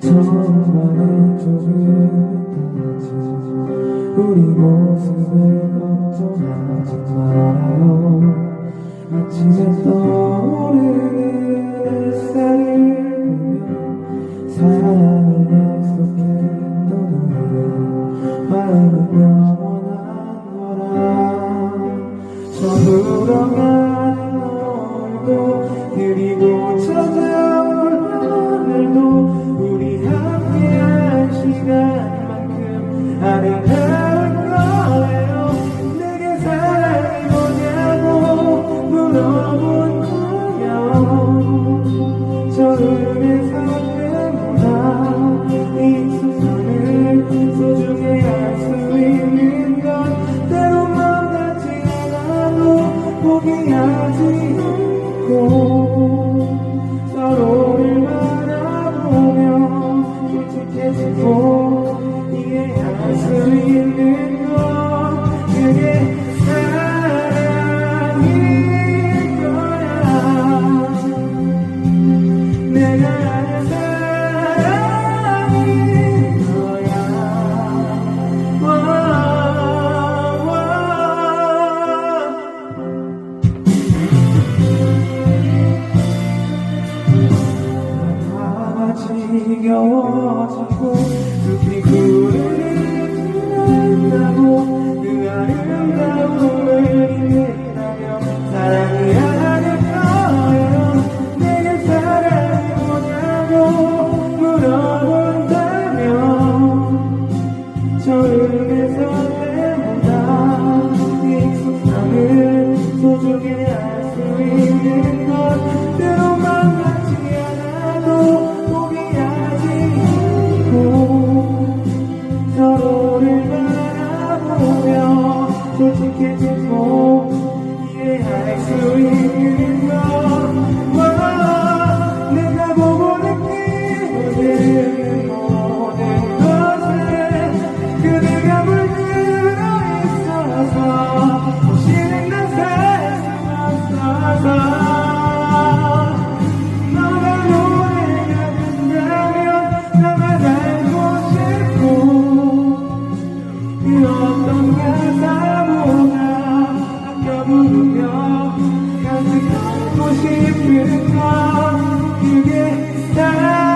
정말은 조금 떠나지 우리 모습을 걱정하지 말아요 아침에 떠오르는 햇살을 사랑을 약속했던 우리 마음은 영원한 거라 저물어가는 너도 그리고 시간만큼 아름다울 거예요. 내게 사랑이 뭐냐고 물어본 거면 저음의 상태보다 이 세상을 소중히 할수 있는 건 때로 맘 같지 않아도 포기하지 않고 지겨워지고 숲이 구름을 지난다고 그 아름다움을 잊는다며 사랑이 아닐 거예요. 내게 사랑이 뭐냐고 물어본다면 저음의 설렘보다 익숙함을 소중히 할수 있는 것 바라 부르며 가득 안고 싶을까 그게 나